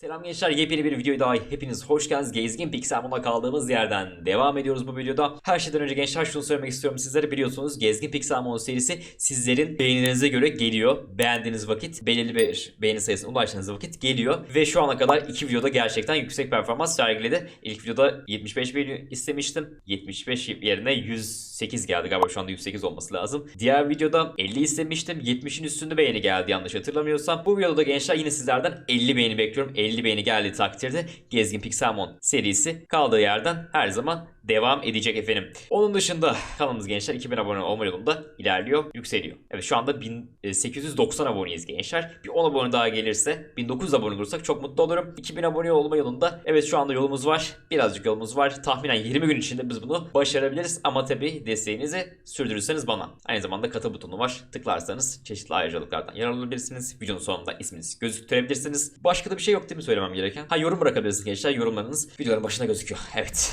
Selam gençler yepyeni bir videoya daha hepiniz hoş geldiniz. Gezgin Pixelmon'a kaldığımız yerden devam ediyoruz bu videoda. Her şeyden önce gençler şunu söylemek istiyorum sizlere biliyorsunuz Gezgin Pixelmon serisi sizlerin beğenilerinize göre geliyor. Beğendiğiniz vakit belirli bir beğeni sayısına ulaştığınız vakit geliyor. Ve şu ana kadar iki videoda gerçekten yüksek performans sergiledi. İlk videoda 75 beğeni istemiştim. 75 yerine 108 geldi galiba şu anda 108 olması lazım. Diğer videoda 50 istemiştim. 70'in üstünde beğeni geldi yanlış hatırlamıyorsam. Bu videoda gençler yine sizlerden 50 beğeni bekliyorum. 50 beğeni geldiği takdirde Gezgin Pixelmon serisi kaldığı yerden her zaman devam edecek efendim. Onun dışında kanalımız gençler 2000 abone olma yolunda ilerliyor, yükseliyor. Evet şu anda 1890 aboneyiz gençler. Bir 10 abone daha gelirse 1900 abone olursak çok mutlu olurum. 2000 abone olma yolunda evet şu anda yolumuz var. Birazcık yolumuz var. Tahminen 20 gün içinde biz bunu başarabiliriz. Ama tabi desteğinizi sürdürürseniz bana. Aynı zamanda katıl butonu var. Tıklarsanız çeşitli ayrıcalıklardan yararlanabilirsiniz. Videonun sonunda isminizi gözüktürebilirsiniz. Başka da bir şey yok değil mi söylemem gereken? Ha yorum bırakabilirsiniz gençler. Yorumlarınız videoların başında gözüküyor. Evet.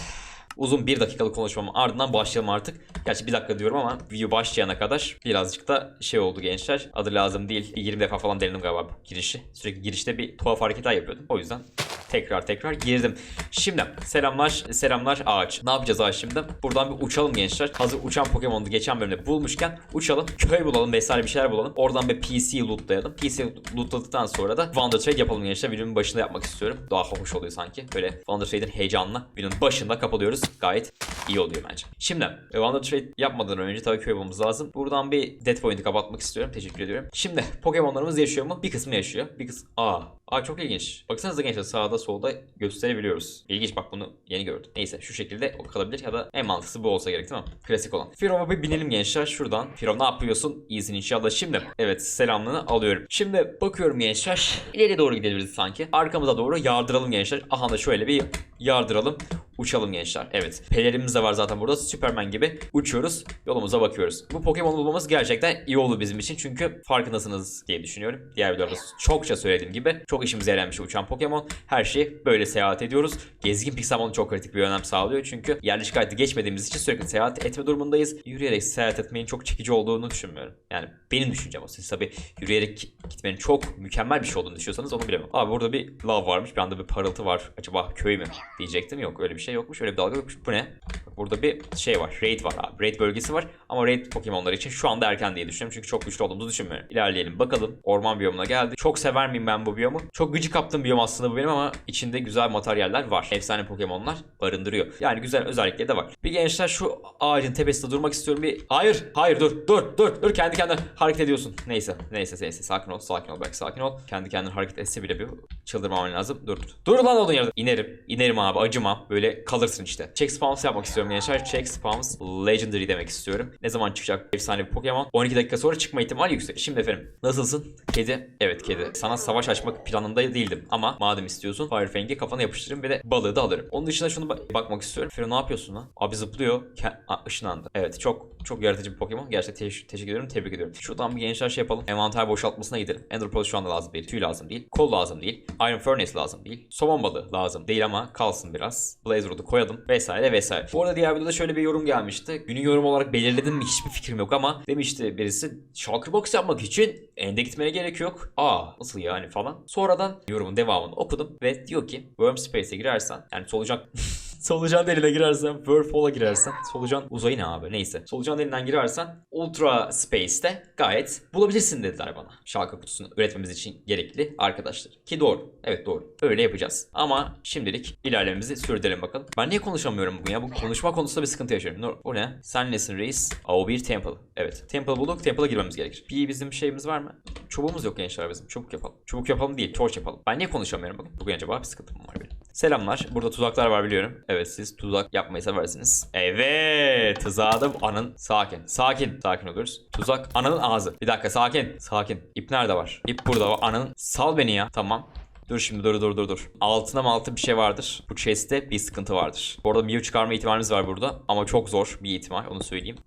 Uzun bir dakikalık konuşmamın ardından başlayalım artık. Gerçi bir dakika diyorum ama video başlayana kadar birazcık da şey oldu gençler. Adı lazım değil. 20 defa falan denedim galiba girişi. Sürekli girişte bir tuhaf hareketler yapıyordum. O yüzden tekrar tekrar girdim. Şimdi selamlar selamlar ağaç. Ne yapacağız ağaç şimdi? Buradan bir uçalım gençler. Hazır uçan Pokemon'u geçen bölümde bulmuşken uçalım. Köy bulalım vesaire bir şeyler bulalım. Oradan bir PC lootlayalım. PC lootladıktan sonra da Wonder Trade yapalım gençler. Videonun başında yapmak istiyorum. Daha hoş oluyor sanki. Böyle Wonder Trade'in heyecanla videonun başında kapalıyoruz. Gayet iyi oluyor bence. Şimdi e, Wonder Trade yapmadan önce tabii köy bulmamız lazım. Buradan bir Dead Point'i kapatmak istiyorum. Teşekkür ediyorum. Şimdi Pokemon'larımız yaşıyor mu? Bir kısmı yaşıyor. Bir kısmı... Aa. Aa çok ilginç. Baksanıza gençler sağda solda gösterebiliyoruz. İlginç bak bunu yeni gördüm. Neyse şu şekilde kalabilir ya da en mantıklısı bu olsa gerek değil mi? Klasik olan. Firov'a bir binelim gençler şuradan. Firov ne yapıyorsun? İyisin inşallah. Şimdi evet selamlığını alıyorum. Şimdi bakıyorum gençler. İleri doğru gidebiliriz sanki. Arkamıza doğru yardıralım gençler. Aha da şöyle bir yardıralım. Uçalım gençler. Evet. Pelerimiz de var zaten burada. Superman gibi uçuyoruz. Yolumuza bakıyoruz. Bu Pokemon bulmamız gerçekten iyi oldu bizim için. Çünkü farkındasınız diye düşünüyorum. Diğer videolarda çokça söylediğim gibi çok işimize şey uçan Pokemon. Her şey böyle seyahat ediyoruz. Gezgin Pixelmon çok kritik bir önem sağlıyor. Çünkü yerleşik hayatı geçmediğimiz için sürekli seyahat etme durumundayız. Yürüyerek seyahat etmenin çok çekici olduğunu düşünmüyorum. Yani benim düşüncem o. Siz tabii yürüyerek gitmenin çok mükemmel bir şey olduğunu düşünüyorsanız onu bilemem. Abi burada bir lav varmış. Bir anda bir parıltı var. Acaba köy mü diyecektim. Yok öyle bir şey yokmuş. Öyle bir dalga yokmuş. Bu ne? Burada bir şey var. Raid var abi. Raid bölgesi var. Ama raid Pokemon'lar için şu anda erken diye düşünüyorum. Çünkü çok güçlü olduğumuzu düşünmüyorum. İlerleyelim bakalım. Orman biyomuna geldi. Çok sever miyim ben bu biyomu? Çok gıcık kaptığım biyom aslında bu benim ama içinde güzel materyaller var. Efsane Pokemon'lar barındırıyor. Yani güzel özellikleri de var. Bir gençler şu ağacın tepesinde durmak istiyorum. Bir hayır, hayır dur, dur, dur, dur. Kendi kendine hareket ediyorsun. Neyse, neyse, neyse. Sakin ol, sakin ol. Belki sakin ol. Kendi kendine hareket etse bile bir çıldırmaman lazım. Dur, dur. Dur lan olduğun yerde. İnerim. İnerim abi. Acımam. Böyle kalırsın işte. Check spawns yapmak istiyorum gençler. Check spawns legendary demek istiyorum. Ne zaman çıkacak efsane bir Pokemon? 12 dakika sonra çıkma ihtimali yüksek. Şimdi efendim nasılsın? Kedi. Evet kedi. Sana savaş açmak planında değildim. Ama madem istiyorsun Firefang'i kafana yapıştırırım ve de balığı da alırım. Onun dışında şunu ba- bakmak istiyorum. Fero ne yapıyorsun lan? Abi zıplıyor. Ke- Aa, ışınlandı. Evet çok çok yaratıcı bir Pokemon. Gerçekten te- teşekkür ediyorum. Tebrik ediyorum. Şuradan bir gençler şey yapalım. Envanter boşaltmasına gidelim. Ender Pearl şu anda lazım değil. Tüy lazım değil. Kol lazım değil. Iron Furnace lazım değil. Somon balığı lazım değil ama kalsın biraz. Blaze Rod'u koyalım. Vesaire vesaire. Bu arada diğer videoda şöyle bir yorum gelmişti. Günün yorum olarak belirledim mi hiçbir fikrim yok ama demişti birisi Shulker Box yapmak için ende gitmeye gerek yok. Aa nasıl yani falan. Sonradan yorumun devamını okudum ve diyor ki Worm Space'e girersen yani solucan Solucan deliğine girersen, Whirlpool'a girersen, solucan uzayı ne abi neyse. Solucan deliğinden girersen Ultra Space'te gayet bulabilirsin dediler bana. Şalka kutusunu üretmemiz için gerekli arkadaşlar. Ki doğru. Evet doğru. Öyle yapacağız. Ama şimdilik ilerlememizi sürdürelim bakalım. Ben niye konuşamıyorum bugün ya? Bu konuşma konusunda bir sıkıntı yaşıyorum. No, o ne? Sen nesin reis? O bir temple. Evet. Temple bulduk. Temple'a girmemiz gerekir. Bir bizim şeyimiz var mı? Çubuğumuz yok gençler bizim. Çubuk yapalım. Çubuk yapalım değil. Torch yapalım. Ben niye konuşamıyorum bugün? Bugün acaba bir sıkıntım var benim. Selamlar. Burada tuzaklar var biliyorum. Evet siz tuzak yapmayı seversiniz. Evet. Tuzağa anın. Sakin. Sakin. Sakin oluruz. Tuzak ananın ağzı. Bir dakika sakin. Sakin. İp nerede var? İp burada var. Ananın. Sal beni ya. Tamam. Dur şimdi dur dur dur dur. Altına mı altı bir şey vardır. Bu chest'te bir sıkıntı vardır. Bu arada Mew çıkarma ihtimalimiz var burada. Ama çok zor bir ihtimal onu söyleyeyim.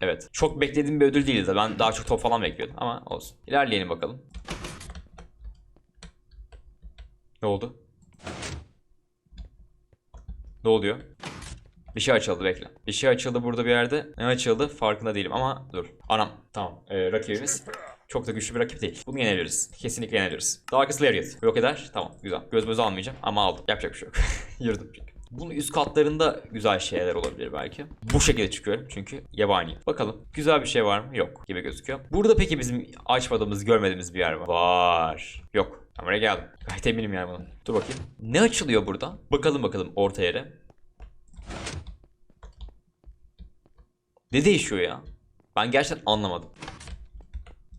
Evet. Çok beklediğim bir ödül değildi. Ben daha çok top falan bekliyordum ama olsun. İlerleyelim bakalım. Ne oldu? Ne oluyor? Bir şey açıldı bekle. Bir şey açıldı burada bir yerde. Ne açıldı farkında değilim ama dur. Anam tamam. Ee, rakibimiz Çok da güçlü bir rakip değil. Bunu yenebiliriz. Kesinlikle yenebiliriz. Darkest Lariat. Yok eder. Tamam güzel. Göz göz almayacağım ama aldım. Yapacak bir şey yok. Yırdım çünkü. Bunun üst katlarında güzel şeyler olabilir belki. Bu şekilde çıkıyorum çünkü yabani. Bakalım güzel bir şey var mı? Yok gibi gözüküyor. Burada peki bizim açmadığımız, görmediğimiz bir yer var. Var. Yok. Buraya geldim. Gayet eminim yani bunun. Dur bakayım. Ne açılıyor burada? Bakalım bakalım orta yere. Ne değişiyor ya? Ben gerçekten anlamadım.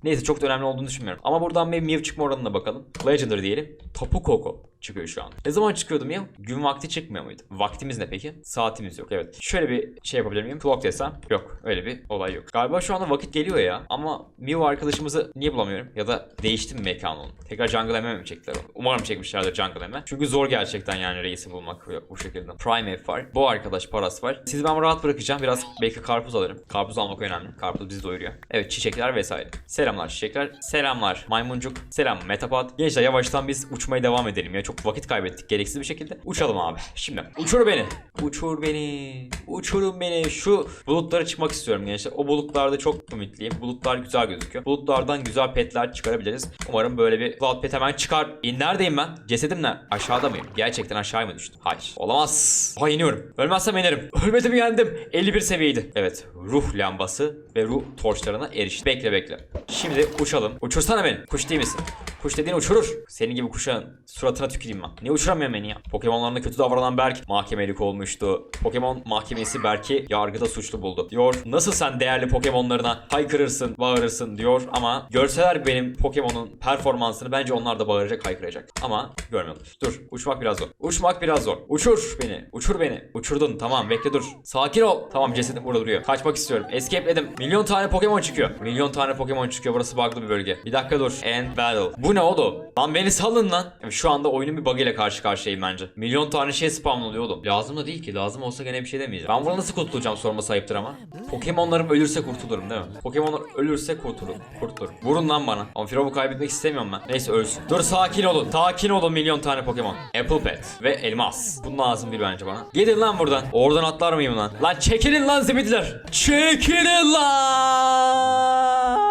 Neyse çok da önemli olduğunu düşünmüyorum. Ama buradan bir Mew çıkma oranına bakalım. Legendary diyelim. Tapu Koko çıkıyor şu an. Ne zaman çıkıyordu Mew? Gün vakti çıkmıyor muydu? Vaktimiz ne peki? Saatimiz yok evet. Şöyle bir şey yapabilir miyim? Clock desem. Yok öyle bir olay yok. Galiba şu anda vakit geliyor ya. Ama Mew arkadaşımızı niye bulamıyorum? Ya da değişti mi mekan onun? Tekrar Jungle M'e mi çektiler onu? Umarım çekmişlerdir Jungle M'e. Çünkü zor gerçekten yani reisi bulmak bu şekilde. Prime F var. Bu arkadaş Paras var. Sizi ben rahat bırakacağım. Biraz belki karpuz alırım. Karpuz almak önemli. Karpuz bizi doyuruyor. Evet çiçekler vesaire. Selamlar çiçekler. Selamlar maymuncuk. Selam Metapod. Gençler yavaştan biz uçmaya devam edelim ya. Çok vakit kaybettik gereksiz bir şekilde. Uçalım abi. Şimdi uçur beni. Uçur beni. Uçurun beni. Şu bulutlara çıkmak istiyorum gençler. O bulutlarda çok ümitliyim. Bulutlar güzel gözüküyor. Bulutlardan güzel petler çıkarabiliriz. Umarım böyle bir cloud pet hemen çıkar. E, neredeyim ben? Cesedim ne? Aşağıda mıyım? Gerçekten aşağıya mı düştüm? Hayır. Olamaz. Ha iniyorum. Ölmezsem inerim. Ölmedim yendim. 51 seviyeydi. Evet. Ruh lambası ve ruh torçlarına eriştim. Bekle bekle. Şimdi uçalım. Uçursana beni. Kuş değil misin? Kuş dediğin uçurur. Senin gibi kuşağın suratına tüküreyim ben. Niye uçuramıyorum beni ya? Pokemon'larına kötü davranan Berk mahkemelik olmuştu. Pokemon mahkemesi Berk'i yargıda suçlu buldu. Diyor nasıl sen değerli Pokemon'larına haykırırsın, bağırırsın diyor ama görseler benim Pokemon'un performansını bence onlar da bağıracak, haykıracak. Ama görmüyorlar. Dur, uçmak biraz zor. Uçmak biraz zor. Uçur beni, uçur beni. Uçurdun, tamam bekle dur. Sakin ol. Tamam cesedim burada duruyor. Kaçmak istiyorum. Escape'ledim. Milyon tane Pokemon çıkıyor. Milyon tane Pokemon çıkıyor. Burası bug'lı bir bölge. Bir dakika dur. End battle. Bu ne oğlum? Lan beni salın lan. Şu anda oyunun bir bug ile karşı karşıyayım bence. Milyon tane şey spawnlanıyor oğlum. Lazım da değil ki. Lazım olsa gene bir şey demeyeceğim. Ben burada nasıl kurtulacağım sorma sayıptır ama. Pokemonlarım ölürse kurtulurum değil mi? Pokemonlar ölürse kurtulurum. Kurtulurum. Vurun lan bana. Amphirov'u kaybetmek istemiyorum ben. Neyse ölsün. Dur sakin olun. Sakin olun milyon tane Pokemon. Apple Pet ve Elmas. Bunun lazım bir bence bana. Gidin lan buradan. Oradan atlar mıyım lan? Lan çekilin lan zibitler. Çekilin lan.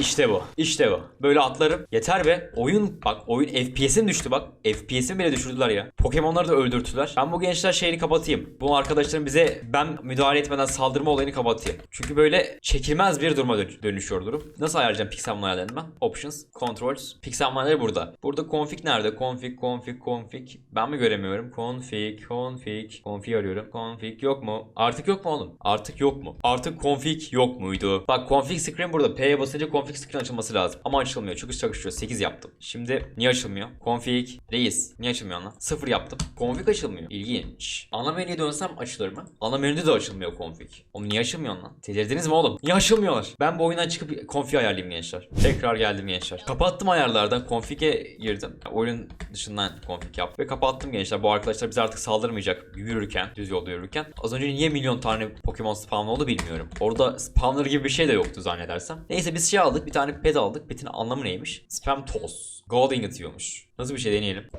İşte bu. İşte bu. Böyle atlarım. Yeter be. Oyun bak oyun FPS'im düştü bak. FPS'im bile düşürdüler ya. Pokemon'ları da öldürttüler. Ben bu gençler şeyini kapatayım. Bu arkadaşlarım bize ben müdahale etmeden saldırma olayını kapatayım. Çünkü böyle çekilmez bir duruma dö- dönüşüyor durum. Nasıl ayarlayacağım Pixelmon ayarlarını ben? Options, Controls. Pixelmon ayarları burada. Burada config nerede? Config, config, config. Ben mi göremiyorum? Config, config. Config arıyorum. Config yok mu? Artık yok mu oğlum? Artık yok mu? Artık config yok muydu? Bak config screen burada. P'ye basınca config screen açılması lazım. Ama açılmıyor. Çok çakışıyor. 8 yaptım. Şimdi niye açılmıyor? Config. Reis. Niye açılmıyor lan? 0 yaptım. Config açılmıyor. İlginç. Ana menüye dönsem açılır mı? Ana menüde de açılmıyor config. Oğlum niye açılmıyor lan? Delirdiniz mi oğlum? Niye açılmıyorlar? Ben bu oyundan çıkıp config ayarlayayım gençler. Tekrar geldim gençler. Kapattım ayarlardan. Config'e girdim. Oyun dışından config yaptım. Ve kapattım gençler. Bu arkadaşlar bize artık saldırmayacak. Yürürken, düz yolda yürürken. Az önce niye milyon tane Pokemon spawn oldu bilmiyorum. Orada spawner gibi bir şey de yoktu zannedersem. Neyse biz şey aldık. Bir tane pet aldık. Petin anlamı neymiş? Spam toss. Gold ingot yiyormuş. Nasıl bir şey deneyelim.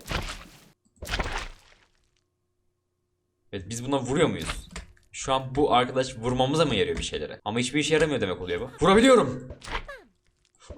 Evet biz buna vuruyor muyuz? Şu an bu arkadaş vurmamıza mı yarıyor bir şeylere? Ama hiçbir işe yaramıyor demek oluyor bu. Vurabiliyorum.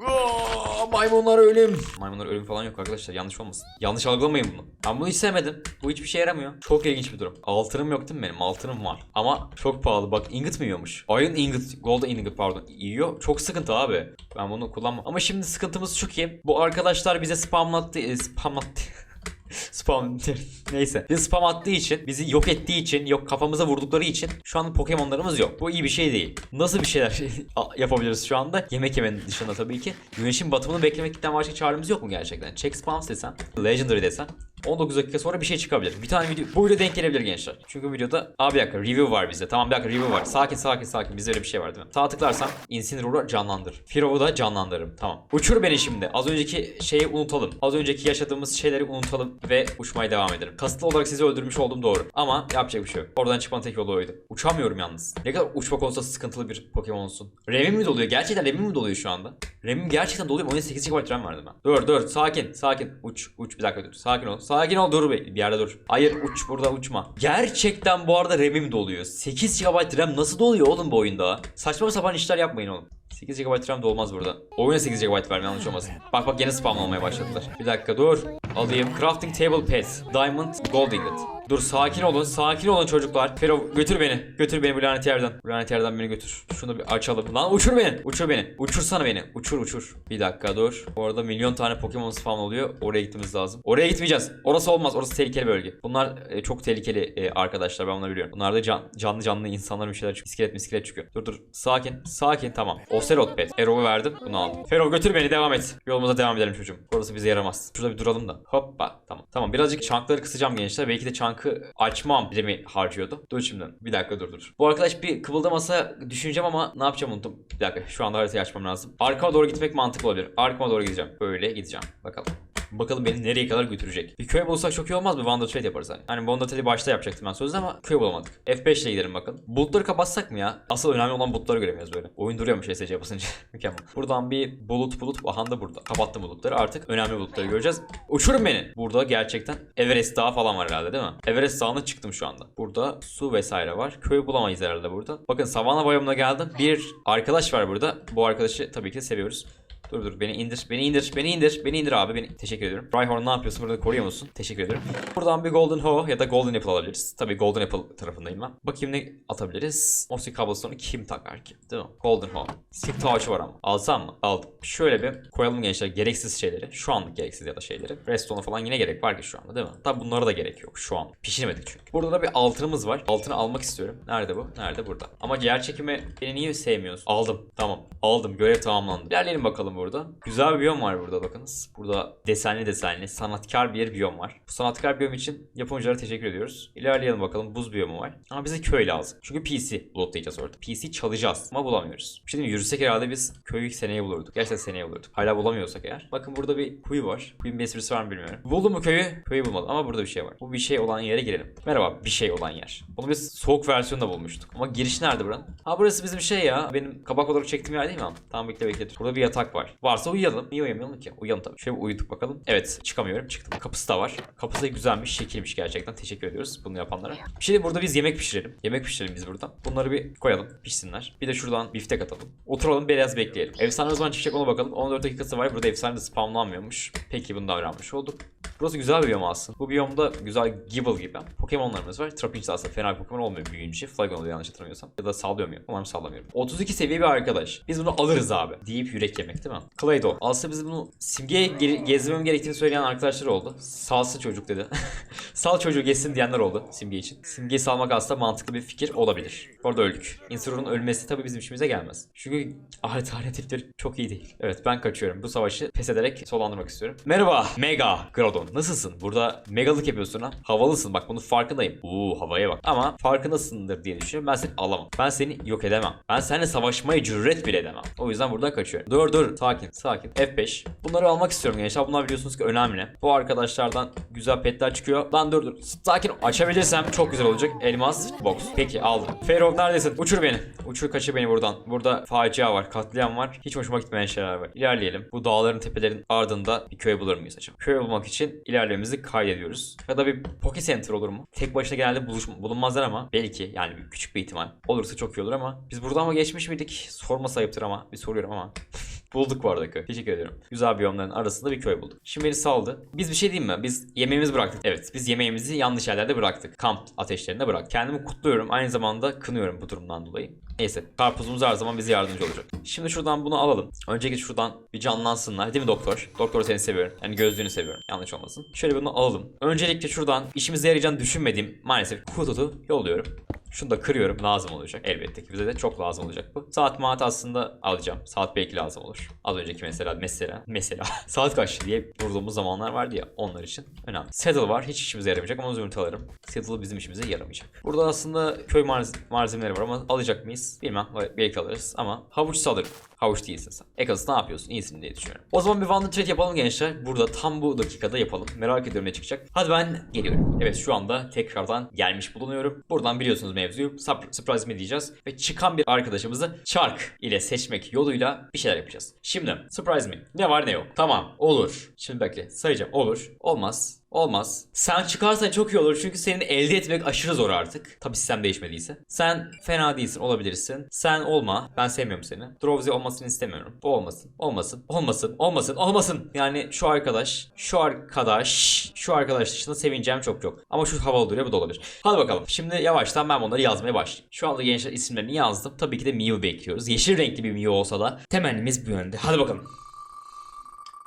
Aa, maymunlar ölüm. Maymunlar ölüm falan yok arkadaşlar yanlış olmasın. Yanlış algılamayın bunu. Ben bunu hiç sevmedim. Bu hiçbir şey yaramıyor. Çok ilginç bir durum. Altınım yok değil mi benim? Altınım var. Ama çok pahalı. Bak ingot mu yiyormuş? Iron ingot, gold ingot pardon. Yiyor. Çok sıkıntı abi. Ben bunu kullanmam. Ama şimdi sıkıntımız şu ki bu arkadaşlar bize spamlattı. e, spamlattı. spam neyse. Bizi spam attığı için, bizi yok ettiği için, yok kafamıza vurdukları için şu anda Pokemon'larımız yok. Bu iyi bir şey değil. Nasıl bir şeyler yapabiliriz şu anda? Yemek yemenin dışında tabii ki. Güneşin batımını beklemekten başka çaremiz yok mu gerçekten? Check spams desen, Legendary desen 19 dakika sonra bir şey çıkabilir. Bir tane video bu video denk gelebilir gençler. Çünkü videoda abi bir dakika review var bizde. Tamam bir dakika review var. Sakin sakin sakin. Bizde öyle bir şey var değil mi? Sağ tıklarsam Incineroar'u canlandır. Firov'u da canlandırırım. Tamam. Uçur beni şimdi. Az önceki şeyi unutalım. Az önceki yaşadığımız şeyleri unutalım ve uçmaya devam edelim. Kasıtlı olarak sizi öldürmüş oldum doğru. Ama yapacak bir şey yok. Oradan çıkmanın tek yolu oydu. Uçamıyorum yalnız. Ne kadar uçma konusunda sıkıntılı bir Pokemon'sun. Remim mi doluyor? Gerçekten Remim mi doluyor şu anda? Remim gerçekten doluyor mu? Oyunda 8 GB RAM vardı ben. Dur dur sakin sakin. Uç uç bir dakika dur. Sakin ol Sakin ol dur bir bir yerde dur. Hayır uç burada uçma. Gerçekten bu arada RAM'im doluyor. 8 GB RAM nasıl doluyor oğlum bu oyunda? Saçma sapan işler yapmayın oğlum. 8 GB RAM da olmaz burada. Oyuna 8 GB verme yanlış olmasın. Bak bak yine spam olmaya başladılar. Bir dakika dur. Alayım. Crafting Table Pets. Diamond Gold Ingot. Dur sakin olun. Sakin olun çocuklar. Fero götür beni. Götür beni bu lanet yerden. Bu lanet yerden beni götür. Şunu bir açalım. Lan uçur beni. Uçur beni. Uçursana beni. Uçur uçur. Bir dakika dur. Bu arada milyon tane Pokemon spawn oluyor. Oraya gitmemiz lazım. Oraya gitmeyeceğiz. Orası olmaz. Orası tehlikeli bölge. Bunlar e, çok tehlikeli e, arkadaşlar. Ben bunları biliyorum. Bunlarda can, canlı canlı insanlar bir şeyler çıkıyor. İskelet miskelet çıkıyor. Dur dur. Sakin. Sakin. Tamam. Ocelot pet. Erol'u verdim. Bunu aldım. Fero götür beni. Devam et. Yolumuza devam edelim çocuğum. Orası bize yaramaz. Şurada bir duralım da. Hoppa. Tamam. Tamam. Birazcık çankları kısacağım gençler. Belki de çankı açmam mi harcıyordu. Dur şimdi. Bir dakika dur dur. Bu arkadaş bir kıvıldamasa düşüneceğim ama ne yapacağım unuttum. Bir dakika. Şu anda haritayı açmam lazım. Arkama doğru gitmek mantıklı olabilir. Arkama doğru gideceğim. Böyle gideceğim. Bakalım. Bakalım beni nereye kadar götürecek. Bir köy bulsak çok iyi olmaz mı? Wonder Trade yaparız hani. Hani Wonder Trade'i başta yapacaktım ben sözde ama köy bulamadık. F5 ile gidelim bakalım. Bulutları kapatsak mı ya? Asıl önemli olan bulutları göremiyoruz böyle. Oyun duruyormuş SC basınca. Mükemmel. Buradan bir bulut bulut. Aha da burada. Kapattım bulutları. Artık önemli bulutları göreceğiz. Uçurun beni. Burada gerçekten Everest Dağı falan var herhalde değil mi? Everest Dağı'na çıktım şu anda. Burada su vesaire var. Köy bulamayız herhalde burada. Bakın savana biyomuna geldim. Bir arkadaş var burada. Bu arkadaşı tabii ki seviyoruz. Dur dur beni indir. Beni indir. Beni indir. Beni indir abi. Beni teşekkür ediyorum. Rhyhorn ne yapıyorsun? Burada koruyor musun? Teşekkür ediyorum. Buradan bir Golden Hoe ya da Golden Apple alabiliriz. Tabii Golden Apple tarafındayım ben. Bakayım ne atabiliriz? Mossy Cobblestone'u kim takar ki? Değil mi? Golden Hoe. Sik ağaçı var ama. Alsam mı? Aldım. Şöyle bir koyalım gençler gereksiz şeyleri. Şu anlık gereksiz ya da şeyleri. Redstone'a falan yine gerek var ki şu anda değil mi? Tabii bunlara da gerek yok şu an. Pişirmedik çünkü. Burada da bir altınımız var. Altını almak istiyorum. Nerede bu? Nerede? Burada. Ama yer çekimi beni niye sevmiyorsun? Aldım. Tamam. Aldım. Görev tamamlandı. İlerleyelim bakalım burada. Güzel bir biyom var burada bakınız. Burada desenli desenli sanatkar bir biyom var. Bu sanatkar biyom için yapımcılara teşekkür ediyoruz. İlerleyelim bakalım. Buz biyomu var. Ama bize köy lazım. Çünkü PC lootlayacağız orada. PC çalacağız ama bulamıyoruz. Şimdi yürüsek herhalde biz köyü seneye bulurduk. Gerçekten seneye bulurduk. Hala bulamıyorsak eğer. Bakın burada bir kuyu var. Kuyunun bir esprisi var mı bilmiyorum. Buldum mu köyü? Köyü bulmadım ama burada bir şey var. Bu bir şey olan yere girelim. Merhaba bir şey olan yer. Bunu biz soğuk versiyonda bulmuştuk. Ama giriş nerede buranın? Ha burası bizim şey ya. Benim kabak olarak çektiğim yer değil mi? Tamam bekle bekle. Burada bir yatak var. Varsa uyuyalım. Niye uyuyamayalım ki? Uyuyalım tabii. Şöyle uyuduk bakalım. Evet çıkamıyorum. Çıktım. Kapısı da var. Kapısı da güzelmiş. Şekilmiş gerçekten. Teşekkür ediyoruz bunu yapanlara. Şimdi burada biz yemek pişirelim. Yemek pişirelim biz burada. Bunları bir koyalım. Pişsinler. Bir de şuradan biftek atalım. Oturalım biraz bekleyelim. Efsane o zaman çıkacak ona bakalım. 14 dakikası var. Burada efsane de spamlanmıyormuş. Peki bunu da öğrenmiş olduk. Burası güzel bir biyom aslında. Bu biyomda güzel Gible gibi Pokemon'larımız var. Trapinch aslında fena bir Pokemon olmuyor büyüyünce. Flygon oluyor yanlış hatırlamıyorsam. Ya da sallıyor muyum? Umarım sallamıyorum. 32 seviye bir arkadaş. Biz bunu alırız abi. Deyip yürek yemek değil mi? Claydol. Aslında biz bunu simgeye ge- gezmem gerektiğini söyleyen arkadaşlar oldu. Salsı çocuk dedi. Sal çocuğu gezsin diyenler oldu simge için. Simgeyi salmak aslında mantıklı bir fikir olabilir. Orada öldük. Insur'un ölmesi tabii bizim işimize gelmez. Çünkü alternatifleri çok iyi değil. Evet ben kaçıyorum. Bu savaşı pes ederek sonlandırmak istiyorum. Merhaba Mega Gradon. Nasılsın? Burada megalık yapıyorsun ha. Havalısın bak bunun farkındayım. Uuu havaya bak. Ama farkındasındır diye düşünüyorum. Ben seni alamam. Ben seni yok edemem. Ben seninle savaşmaya cüret bile edemem. O yüzden buradan kaçıyorum. Dur dur. Sakin sakin. F5. Bunları almak istiyorum gençler. Bunlar biliyorsunuz ki önemli. Bu arkadaşlardan güzel petler çıkıyor. Lan dur dur. Sakin. Açabilirsem çok güzel olacak. Elmas box. Peki aldım. Ferov neredesin? Uçur beni. Uçur kaçır beni buradan. Burada facia var. Katliam var. Hiç hoşuma gitmeyen şeyler var. İlerleyelim. Bu dağların tepelerin ardında bir köy bulur muyuz acaba? Köy bulmak için ilerlememizi kaydediyoruz. Ya da bir Poke Center olur mu? Tek başına genelde buluş, bulunmazlar ama belki yani küçük bir ihtimal. Olursa çok iyi olur ama biz buradan mı geçmiş miydik? Sorma sayıptır ama bir soruyorum ama. Bulduk bu arada köy. Teşekkür ediyorum. Güzel biyomların arasında bir köy bulduk. Şimdi beni saldı. Biz bir şey diyeyim mi? Biz yemeğimizi bıraktık. Evet biz yemeğimizi yanlış yerlerde bıraktık. Kamp ateşlerinde bıraktık. Kendimi kutluyorum. Aynı zamanda kınıyorum bu durumdan dolayı. Neyse karpuzumuz her zaman bize yardımcı olacak. Şimdi şuradan bunu alalım. Öncelikle şuradan bir canlansınlar. Değil mi doktor? Doktor seni seviyorum. Yani gözlüğünü seviyorum. Yanlış olmasın. Şöyle bunu alalım. Öncelikle şuradan işimize yarayacağını düşünmediğim maalesef hududu yolluyorum. Şunu da kırıyorum. Lazım olacak. Elbette ki bize de çok lazım olacak bu. Saat maat aslında alacağım. Saat belki lazım olur. Az önceki mesela mesela mesela saat kaç diye vurduğumuz zamanlar vardı ya onlar için önemli. Saddle var. Hiç işimize yaramayacak ama zümrüt alırım. Saddle bizim işimize yaramayacak. Burada aslında köy malz- malzemeleri var ama alacak mıyız? Bilmem. Belki alırız ama havuç alırım. Havuç değilsin sen. Ekas ne yapıyorsun? İyisin diye düşünüyorum. O zaman bir Wonder Trade yapalım gençler. Burada tam bu dakikada yapalım. Merak ediyorum ne çıkacak. Hadi ben geliyorum. Evet şu anda tekrardan gelmiş bulunuyorum. Buradan biliyorsunuz mevzuyu. Surprise mi diyeceğiz. Ve çıkan bir arkadaşımızı Shark ile seçmek yoluyla bir şeyler yapacağız. Şimdi surprise me. Ne var ne yok. Tamam olur. Şimdi bekle sayacağım. Olur. Olmaz. Olmaz. Sen çıkarsan çok iyi olur çünkü senin elde etmek aşırı zor artık. Tabi sistem değişmediyse. Sen fena değilsin olabilirsin. Sen olma. Ben sevmiyorum seni. Drowsy olmasını istemiyorum. Bu olmasın. Olmasın. Olmasın. Olmasın. Olmasın. Yani şu arkadaş, şu arkadaş, şu arkadaş dışında sevineceğim çok yok. Ama şu havalı duruyor bu da olabilir. Hadi bakalım. Şimdi yavaştan ben bunları yazmaya başlayayım. Şu anda gençler isimlerini yazdım. Tabii ki de Mew bekliyoruz. Yeşil renkli bir Mew olsa da temennimiz bu yönde. Hadi bakalım.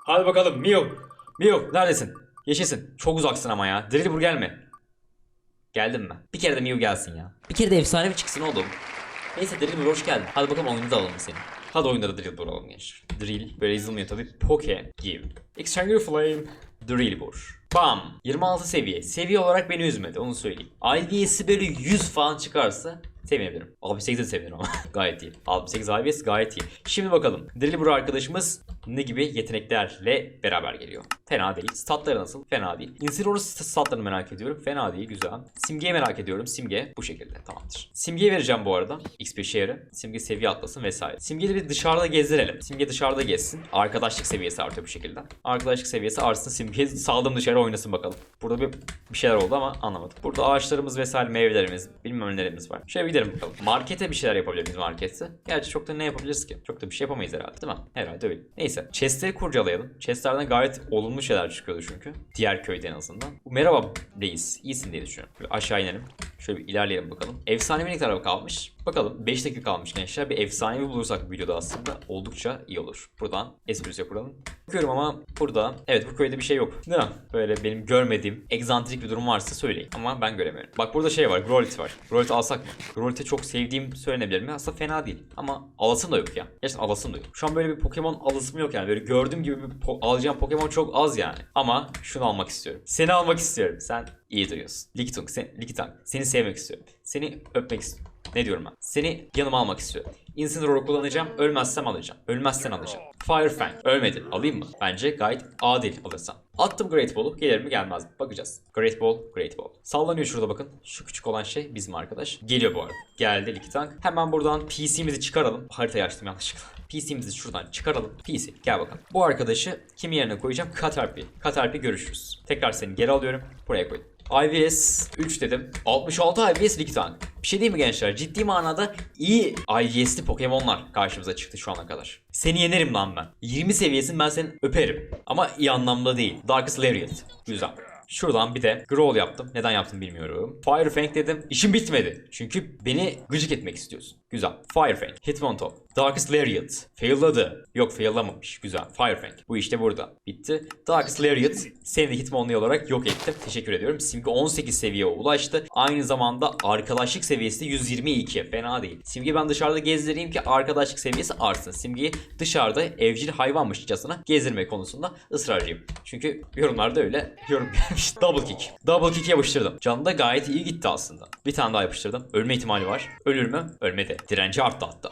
Hadi bakalım Mew. Mew neredesin? Yeşilsin. Çok uzaksın ama ya. Drillbur gelme. Geldim mi? Bir kere de Mew gelsin ya. Bir kere de efsane bir çıksın oğlum. Neyse Drillbur hoş geldin. Hadi bakalım oyunu da alalım seni. Hadi oyunda da Drillbur alalım gençler. Drill. Böyle yazılmıyor tabii. Poke. Give. Exchanger Flame. Drillbur. Bam. 26 seviye. Seviye olarak beni üzmedi onu söyleyeyim. IVS'i böyle 100 falan çıkarsa sevinebilirim. 68'e de sevinirim ama gayet iyi. 68 IVS gayet iyi. Şimdi bakalım. Drillbur arkadaşımız ne gibi yeteneklerle beraber geliyor. Fena değil. Statları nasıl? Fena değil. Incineroar'un statlarını merak ediyorum. Fena değil. Güzel. Simge'yi merak ediyorum. Simge bu şekilde. Tamamdır. Simge'yi vereceğim bu arada. XP share'ı. Simge seviye atlasın vesaire. Simge'yi bir dışarıda gezdirelim. Simge dışarıda gezsin. Arkadaşlık seviyesi artıyor bu şekilde. Arkadaşlık seviyesi artsın. Simge'yi saldım dışarı oynasın bakalım. Burada bir, bir şeyler oldu ama anlamadım. Burada ağaçlarımız vesaire meyvelerimiz bilmem nelerimiz var. Şöyle bir gidelim bakalım. Markete bir şeyler yapabilir miyiz markette? Gerçi çok da ne yapabiliriz ki? Çok da bir şey yapamayız herhalde değil mi? Herhalde öyle. Neyse. Chest'leri kurcalayalım. Chest'lerden gayet olumlu şeyler çıkıyordu çünkü. Diğer köyde en azından. Merhaba reis. İyisin diye düşünüyorum. Böyle aşağı inelim. Şöyle bir ilerleyelim bakalım. Efsanevi ne kadar kalmış? Bakalım 5 dakika kalmış gençler. Bir efsanevi bulursak bu videoda aslında oldukça iyi olur. Buradan esprisi yapalım. Bakıyorum ama burada evet bu köyde bir şey yok. Değil mi? Böyle benim görmediğim egzantrik bir durum varsa söyleyin. Ama ben göremiyorum. Bak burada şey var. Growlithe var. Growlithe alsak mı? Growlithe çok sevdiğim söylenebilir mi? Aslında fena değil. Ama alasım da yok ya. Gerçekten alasım da yok. Şu an böyle bir Pokemon alasım yok yani. Böyle gördüğüm gibi bir po- alacağım Pokemon çok az yani. Ama şunu almak istiyorum. Seni almak istiyorum. Sen iyi duruyorsun. Lickitung, sen, Lickitung. Seni sevmek istiyorum. Seni öpmek istiyorum. Ne diyorum ben? Seni yanıma almak istiyorum. Incineroar'u kullanacağım. Ölmezsem alacağım. Ölmezsen alacağım. Firefang. Ölmedin. Alayım mı? Bence gayet adil alırsan. Attım Great Ball'u. Gelir mi gelmez mi? Bakacağız. Great Ball, Great Ball. Sallanıyor şurada bakın. Şu küçük olan şey bizim arkadaş. Geliyor bu arada. Geldi Lickitung. Hemen buradan PC'mizi çıkaralım. Haritayı açtım yanlışlıkla. PC'mizi şuradan çıkaralım. PC gel bakalım. Bu arkadaşı kim yerine koyacağım? Caterpie. Caterpie görüşürüz. Tekrar seni geri alıyorum. Buraya koydum. IVS 3 dedim. 66 IVS Lickitung. Bir şey değil mi gençler? Ciddi manada iyi IVS'li Pokemon'lar karşımıza çıktı şu ana kadar. Seni yenerim lan ben. 20 seviyesin ben seni öperim. Ama iyi anlamda değil. Darkest Lariat. Güzel. Şuradan bir de Growl yaptım. Neden yaptım bilmiyorum. Firefang dedim. İşim bitmedi. Çünkü beni gıcık etmek istiyorsun. Güzel. Firefang. Hitmontop. Darkest Lariat. Failladı. Yok faillamamış. Güzel. Firefang. Bu işte burada. Bitti. Darkest Lariat. Seni de Hitmonlee olarak yok ettim. Teşekkür ediyorum. Simge 18 seviyeye ulaştı. Aynı zamanda arkadaşlık seviyesi de 122. Fena değil. Simge ben dışarıda gezdireyim ki arkadaşlık seviyesi artsın. Simgeyi dışarıda evcil hayvanmışçasına gezdirme konusunda ısrarcıyım. Çünkü yorumlarda öyle yorum gelmiş. Double kick. Double kick yapıştırdım. Canı da gayet iyi gitti aslında. Bir tane daha yapıştırdım. Ölme ihtimali var. Ölür mü? Ölmedi. Direnci arttı hatta.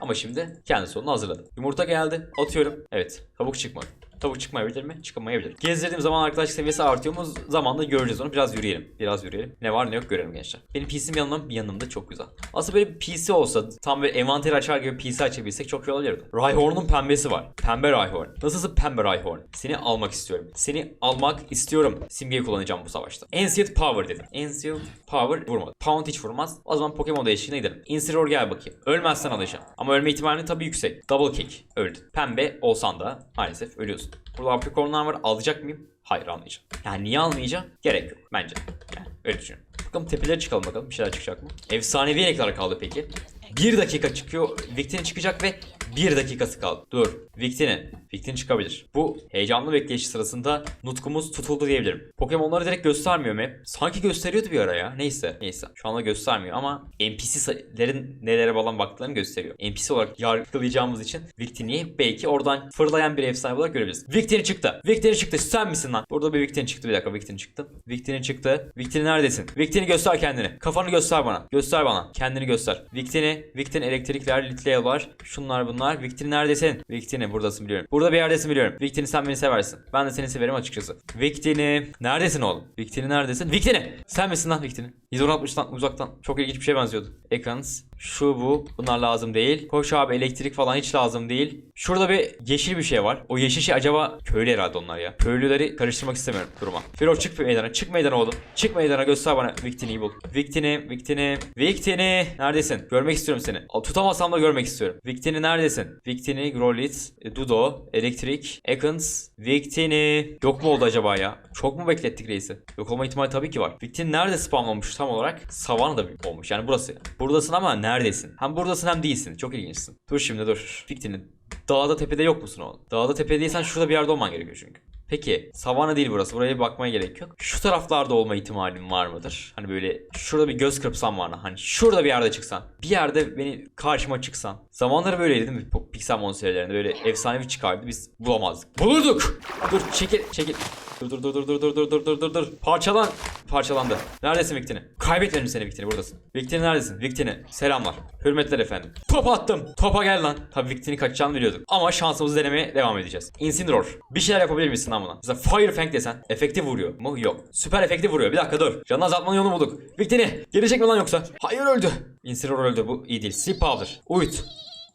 Ama şimdi kendi sonunu hazırladım. Yumurta geldi. Atıyorum. Evet. Tavuk çıkmadı. Tavuk çıkmayabilir mi? Çıkamayabilir. Gezdirdiğim zaman arkadaşlık seviyesi artıyor mu? Zamanla göreceğiz onu. Biraz yürüyelim. Biraz yürüyelim. Ne var ne yok görelim gençler. Benim PC'm yanımda, yanımda çok güzel. Aslında böyle bir PC olsa tam böyle envanteri açar gibi PC açabilsek çok iyi olabilirdi. Rhyhorn'un pembesi var. Pembe Rhyhorn. Nasılsın pembe Rhyhorn? Seni almak istiyorum. Seni almak istiyorum. Simgeyi kullanacağım bu savaşta. Ancient Power dedim. Ancient Power vurmadı. Pound hiç vurmaz. O zaman Pokemon değişikliğine gidelim. Incineroar gel bakayım. Ölmezsen alacağım. Ama ölme ihtimali tabii yüksek. Double kick. Öldün. Pembe olsan da maalesef ölüyorsun. Burada aprikornlar var. Alacak mıyım? Hayır almayacağım. Yani niye almayacağım? Gerek yok bence. Yani öyle düşünüyorum. Bakalım tepelere çıkalım bakalım. Bir şeyler çıkacak mı? Efsanevi renkler kaldı peki. Bir dakika çıkıyor. Victini çıkacak ve bir dakikası kaldı. Dur. Victini. Victini çıkabilir. Bu heyecanlı bekleyiş sırasında nutkumuz tutuldu diyebilirim. Pokemon'ları direkt göstermiyor mu? Sanki gösteriyordu bir ara ya. Neyse. Neyse. Şu anda göstermiyor ama NPC'lerin nelere falan baktıklarını gösteriyor. NPC olarak yargılayacağımız için Victini'yi belki oradan fırlayan bir efsane olarak görebiliriz. Victini çıktı. Victini çıktı. Sen misin lan? Burada bir Victini çıktı. Bir dakika Victini çıktı. Victini çıktı. Victini neredesin? Victini göster kendini. Kafanı göster bana. Göster bana. Kendini göster. Victini. Victini elektrik ver. Litleye var. Şunlar bunlar. Victini neredesin? Victini buradasın biliyorum. Burada bir yerdesin biliyorum. Victini sen beni seversin. Ben de seni severim açıkçası. Victini neredesin oğlum? Victini neredesin? Victini sen misin lan Victini? 160 lan uzaktan. Çok ilginç bir şey benziyordu. Ekranız. Şu bu. Bunlar lazım değil. Koş abi elektrik falan hiç lazım değil. Şurada bir yeşil bir şey var. O yeşil şey acaba köylü herhalde onlar ya. Köylüleri karıştırmak istemiyorum duruma. Firo çık meydana. Çık meydana oğlum. Çık meydana göster bana Victini'yi bul. Victini, Victini, Victini. Neredesin? Görmek istiyorum seni. Al, Tutamazsam da görmek istiyorum. Victini neredesin? Victini, Grollit, e, Dudo, Elektrik, Ekans, Victini. Yok mu oldu acaba ya? Çok mu beklettik reisi? Yok olma ihtimali tabii ki var. Victini nerede spawnlanmış tam olarak? Savanna'da olmuş. Yani burası. Buradasın ama neredesin? Hem buradasın hem değilsin. Çok ilginçsin. Dur şimdi dur. Victini. Dağda tepede yok musun oğlum? Dağda tepede değilsen şurada bir yerde olman gerekiyor çünkü. Peki savana değil burası. Buraya bir bakmaya gerek yok. Şu taraflarda olma ihtimalim var mıdır? Hani böyle şurada bir göz kırpsam mı? Hani şurada bir yerde çıksan. Bir yerde beni karşıma çıksan. Zamanları böyleydi değil mi? Pixelmon serilerinde böyle efsanevi çıkardı. Biz bulamazdık. Bulurduk. Dur çekil çekil. Dur dur dur dur dur dur dur dur dur dur dur. Parçalan. Parçalandı. Neredesin Victini? Kaybetmedim seni Victini buradasın. Victini neredesin? Victini. Selamlar. Hürmetler efendim. Top attım. Topa gel lan. Tabii Victini kaçacağını biliyorduk. Ama şansımızı denemeye devam edeceğiz. Incineroar. Bir şeyler yapabilir misin lan buna? Mesela Fire Fang desen. Efektif vuruyor mu? Yok. Süper efektif vuruyor. Bir dakika dur. Canını azaltmanın yolunu bulduk. Victini. Gelecek mi lan yoksa? Hayır öldü. Incineroar öldü. Bu iyi değil. Sea Powder. Uyut.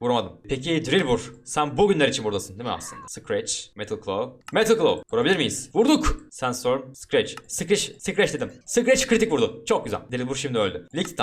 Vuramadım. Peki Drill vur. Sen bugünler için buradasın değil mi aslında? Scratch, Metal Claw. Metal Claw. Vurabilir miyiz? Vurduk. Sandstorm, Scratch. Scratch, Scratch dedim. Scratch kritik vurdu. Çok güzel. Drill vur şimdi öldü. Lick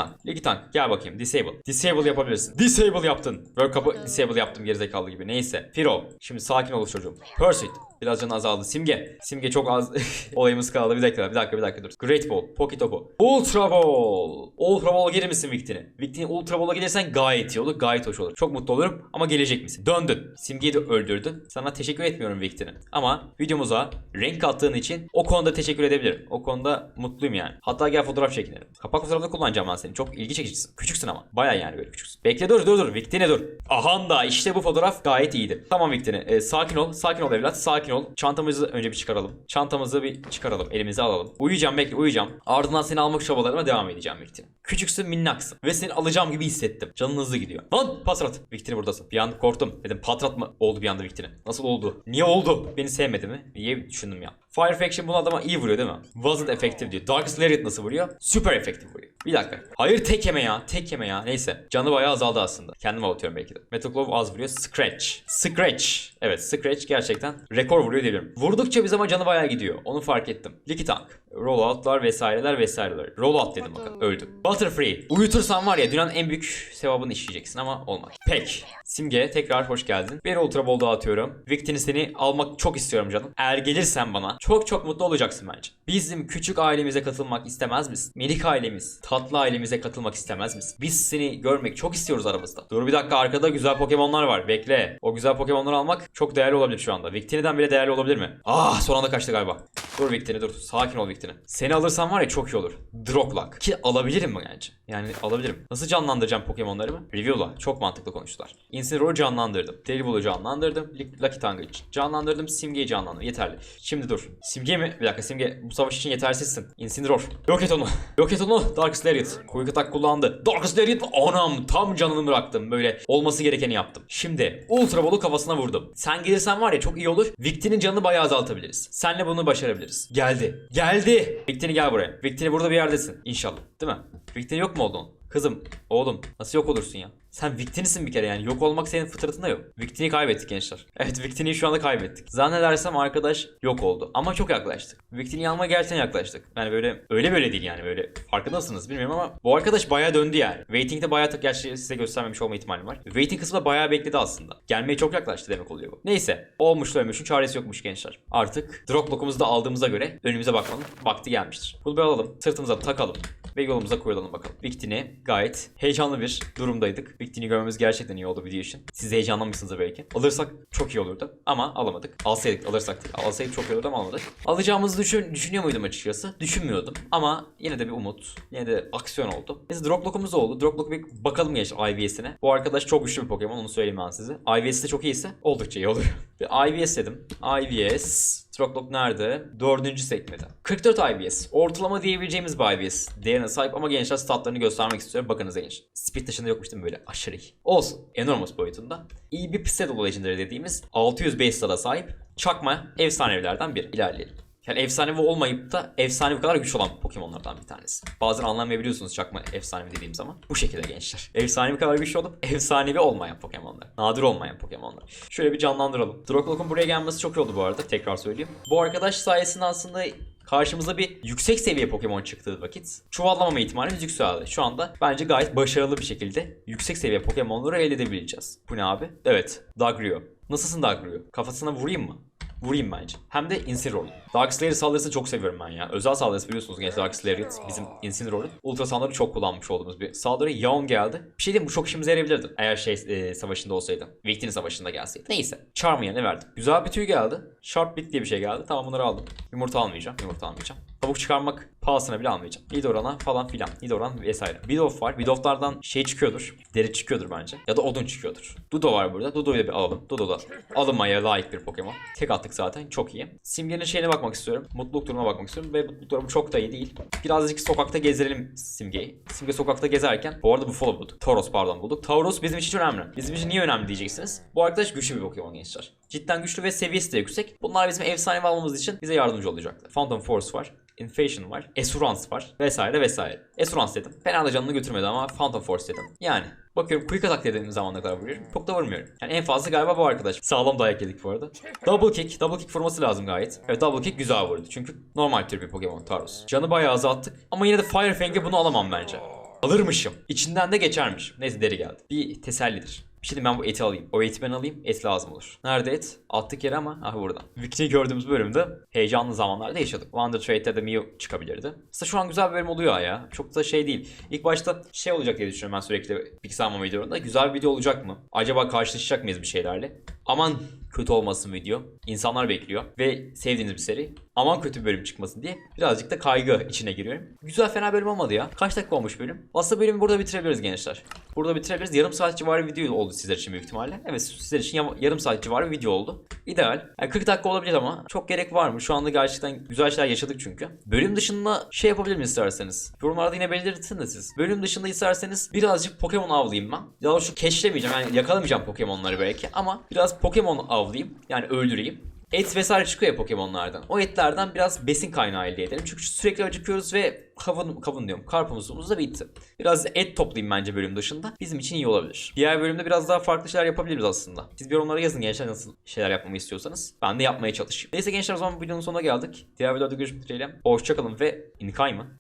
Tank. Gel bakayım. Disable. Disable yapabilirsin. Disable yaptın. World Cup'ı disable yaptım gerizekalı gibi. Neyse. Firo. Şimdi sakin ol çocuğum. Pursuit. Biraz canı azaldı. Simge. Simge çok az olayımız kaldı. Bir dakika, bir dakika, bir dakika dur. Great Ball, Pocket Topu. Ultra Ball. Ultra Ball'a gelir misin Victini? Victini Ultra Ball'a gelirsen gayet iyi olur. Gayet hoş olur. Çok mutlu olurum ama gelecek misin? Döndün. Simge'yi de öldürdün. Sana teşekkür etmiyorum Victini. Ama videomuza renk kattığın için o konuda teşekkür edebilirim. O konuda mutluyum yani. Hatta gel fotoğraf çekinelim. Kapak fotoğrafı kullanacağım ben seni. Çok ilgi çekicisin. Küçüksün ama. Baya yani böyle küçüksün. Bekle dur dur dur. Victini dur. Ahanda işte bu fotoğraf gayet iyiydi. Tamam Victini. Ee, sakin ol. Sakin ol evlat. Sakin ol. Çantamızı önce bir çıkaralım. Çantamızı bir çıkaralım. Elimize alalım. Uyuyacağım bekle uyuyacağım. Ardından seni almak çabalarıma devam edeceğim Victini. Küçüksün minnaksın. Ve seni alacağım gibi hissettim. Canın hızlı gidiyor. Lan Patrat. Victini buradasın. Bir an korktum. Dedim Patrat mı oldu bir anda Victini? Nasıl oldu? Niye oldu? Beni sevmedi mi? Niye düşündüm ya. Fire Faction bunu adama iyi vuruyor değil mi? Wasn't effective diyor. Dark Lariat nasıl vuruyor? Super effective vuruyor. Bir dakika. Hayır tek yeme ya. Tek yeme ya. Neyse. Canı bayağı azaldı aslında. Kendime avutuyorum belki de. Metal Glove az vuruyor. Scratch. Scratch. Evet Scratch gerçekten rekor vuruyor diyebilirim. Vurdukça biz ama canı bayağı gidiyor. Onu fark ettim. Licky Tank. Rolloutlar vesaireler vesaireler. Rollout dedim bakın. Öldü. Butterfree. Uyutursan var ya dünyanın en büyük sevabını işleyeceksin ama olmaz. Pek. Simge tekrar hoş geldin. Bir Ultra Ball daha atıyorum. Victini seni almak çok istiyorum canım. Eğer gelirsen bana çok çok mutlu olacaksın bence. Bizim küçük ailemize katılmak istemez misin? Minik ailemiz, tatlı ailemize katılmak istemez misin? Biz seni görmek çok istiyoruz aramızda. Dur bir dakika arkada güzel Pokemon'lar var. Bekle. O güzel Pokemon'ları almak çok değerli olabilir şu anda. Victini'den bile değerli olabilir mi? Ah son anda kaçtı galiba. Dur Victini dur. Sakin ol Victini. Seni alırsam var ya çok iyi olur. Droglak. Ki alabilirim bence? Yani alabilirim. Nasıl canlandıracağım Pokemon'larımı? Review'la. Çok mantıklı konuştular. Incineroar'ı canlandırdım. Delibul'u canlandırdım. Lucky Tang'ı canlandırdım. Simge'yi canlandırdım. Yeterli. Şimdi dur. Simge mi? Bir dakika Simge bu savaş için yetersizsin. Incineroar. Yok et onu. Yok et onu. Dark Lariat. Quick Attack kullandı. Dark Lariat. Anam tam canını bıraktım. Böyle olması gerekeni yaptım. Şimdi Ultra Ball'u kafasına vurdum. Sen gelirsen var ya çok iyi olur. Victini'nin canını bayağı azaltabiliriz. Senle bunu başarabiliriz. Geldi. Geldi. Victini gel buraya. Victini burada bir yerdesin. İnşallah. Değil mi? Victini yok mu oldun? Kızım, oğlum nasıl yok olursun ya? Sen Victini'sin bir kere yani yok olmak senin fıtratında yok. Victini'yi kaybettik gençler. Evet Victini'yi şu anda kaybettik. Zannedersem arkadaş yok oldu ama çok yaklaştık. Victini'yi almaya gerçekten yaklaştık. Yani böyle öyle böyle değil yani böyle farkındasınız bilmiyorum ama bu arkadaş bayağı döndü yani. Waiting'de tık gerçi size göstermemiş olma ihtimali var. Waiting kısmında bayağı bekledi aslında. Gelmeye çok yaklaştı demek oluyor bu. Neyse olmuş da ölmüşün çaresi yokmuş gençler. Artık Droplock'umuzu da aldığımıza göre önümüze bakmanın vakti gelmiştir. Bunu bir alalım sırtımıza takalım ve yolumuza koyulalım bakalım. Victini gayet heyecanlı bir durumdaydık. Victini görmemiz gerçekten iyi oldu video için. Siz heyecanlanmışsınızdır belki. Alırsak çok iyi olurdu ama alamadık. Alsaydık alırsak değil. Alsaydık çok iyi olurdu ama alamadık. Alacağımızı düşün, düşünüyor muydum açıkçası? Düşünmüyordum ama yine de bir umut. Yine de aksiyon oldu. Neyse Droplock'umuz da oldu. Droplock'a bir bakalım gençler IVS'ine. Bu arkadaş çok güçlü bir Pokemon onu söyleyeyim ben size. IVS de çok iyiyse oldukça iyi. Bir IVS dedim. IVS Stroke nerede? Dördüncü sekmede. 44 IBS. Ortalama diyebileceğimiz bir IBS değerine sahip ama gençler statlarını göstermek istiyorum. Bakınız genç. Speed dışında yokmuş değil mi böyle aşırı iyi. Olsun. Enormous boyutunda. İyi bir Pseudo Legendary dediğimiz 600 base stada sahip çakma efsanevilerden biri. İlerleyelim. Yani efsanevi olmayıp da efsanevi kadar güçlü olan Pokemon'lardan bir tanesi. Bazen anlamayabiliyorsunuz çakma efsanevi dediğim zaman. Bu şekilde gençler. Efsanevi kadar güçlü olup efsanevi olmayan Pokemon'lar. Nadir olmayan Pokemon'lar. Şöyle bir canlandıralım. Droglock'un buraya gelmesi çok iyi oldu bu arada. Tekrar söyleyeyim. Bu arkadaş sayesinde aslında karşımıza bir yüksek seviye Pokemon çıktığı vakit çuvallamama ihtimalimiz yükseldi. Şu anda bence gayet başarılı bir şekilde yüksek seviye Pokemon'ları elde edebileceğiz. Bu ne abi? Evet, Dugtrio. Nasılsın Dugtrio? Kafasına vurayım mı? Vurayım bence. Hem de Incineroar. Dark Slayer saldırısını çok seviyorum ben ya. Özel saldırısı biliyorsunuz genç Dark Slayer bizim Incineroar'ın. Ultra saldırı çok kullanmış olduğumuz bir saldırı. Yaon geldi. Bir şey diyeyim bu çok işimize yarayabilirdi. Eğer şey e, savaşında olsaydı. Victini savaşında gelseydi. Neyse. Charm'ı yerine verdim. Güzel bir tüy geldi. Sharp Bit diye bir şey geldi. Tamam bunları aldım. Yumurta almayacağım. Yumurta almayacağım. Tavuk çıkarmak pahasına bile almayacağım. Nidoran'a falan filan. Nidoran vesaire. Widow var. Widow'lardan şey çıkıyordur. Deri çıkıyordur bence. Ya da odun çıkıyordur. Dudo var burada. Dudo'yu da bir alalım. Dudo da alınmaya layık bir Pokemon. Tek attık zaten. Çok iyi. Simge'nin şeyine bakmak istiyorum. Mutluluk durumuna bakmak istiyorum. Ve mutluluk durumu çok da iyi değil. Birazcık sokakta gezdirelim Simge'yi. Simge sokakta gezerken. Bu arada Buffalo bulduk. Tauros pardon bulduk. Tauros bizim için önemli. Bizim için niye önemli diyeceksiniz. Bu arkadaş güçlü bir Pokemon gençler. Cidden güçlü ve seviyesi de yüksek. Bunlar bizim efsanevi almamız için bize yardımcı olacaklar. Phantom Force var. Infation var, Essurance var vesaire vesaire. Essurance dedim. Fena da canını götürmedi ama Phantom Force dedim. Yani bakıyorum Quick Attack dediğim zaman ne kadar vuruyorum. Çok da vurmuyorum. Yani en fazla galiba bu arkadaş. Sağlam dayak yedik bu arada. Double Kick. Double Kick vurması lazım gayet. Evet Double Kick güzel vurdu. Çünkü normal tür bir Pokemon Tauros. Canı bayağı azalttık. Ama yine de Fire Fang'e bunu alamam bence. Alırmışım. İçinden de geçermiş. Neyse deri geldi. Bir tesellidir. Bir şey ben bu eti alayım. O eti ben alayım. Et lazım olur. Nerede et? Attık yere ama ah burada. Vicky'yi gördüğümüz bölümde heyecanlı zamanlarda yaşadık. Wonder Trade'de de Mew çıkabilirdi. Aslında şu an güzel bir bölüm oluyor ya. Çok da şey değil. İlk başta şey olacak diye düşünüyorum ben sürekli Pixar Mama videolarında. Güzel bir video olacak mı? Acaba karşılaşacak mıyız bir şeylerle? Aman kötü olmasın video. İnsanlar bekliyor ve sevdiğiniz bir seri. Aman kötü bir bölüm çıkmasın diye birazcık da kaygı içine giriyorum. Güzel fena bölüm olmadı ya. Kaç dakika olmuş bölüm? Aslında bölümü burada bitirebiliriz gençler. Burada bitirebiliriz. Yarım saat civarı video oldu sizler için büyük ihtimalle. Evet sizler için ya- yarım saat civarı video oldu. İdeal. Yani 40 dakika olabilir ama çok gerek var mı? Şu anda gerçekten güzel şeyler yaşadık çünkü. Bölüm dışında şey yapabilir mi isterseniz? Yorumlarda yine belirtin de siz. Bölüm dışında isterseniz birazcık Pokemon avlayayım ben. Ya doğrusu keşlemeyeceğim yani yakalamayacağım Pokemon'ları belki ama biraz Pokemon avlayayım. Yani öldüreyim. Et vesaire çıkıyor ya Pokemon'lardan. O etlerden biraz besin kaynağı elde edelim. Çünkü sürekli acıkıyoruz ve kavun, kavun diyorum karpuzumuz da bitti. Biraz et toplayayım bence bölüm dışında. Bizim için iyi olabilir. Diğer bölümde biraz daha farklı şeyler yapabiliriz aslında. Siz bir yorumlara yazın gençler nasıl şeyler yapmamı istiyorsanız. Ben de yapmaya çalışayım. Neyse gençler o zaman videonun sonuna geldik. Diğer videoda görüşmek dileğiyle. Hoşçakalın ve Inkay mı?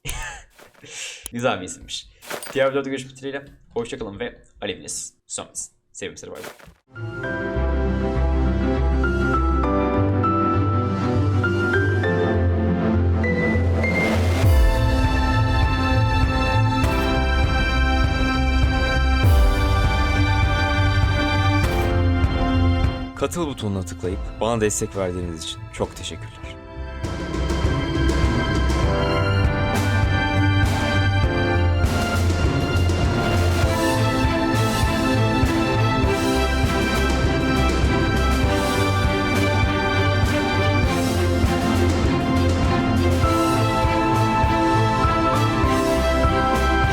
Güzel bir isimmiş. Diğer videoda görüşmek dileğiyle. Hoşçakalın ve aleviniz sönmesin. Sevim seni bay bay. Katıl butonuna tıklayıp bana destek verdiğiniz için çok teşekkürler.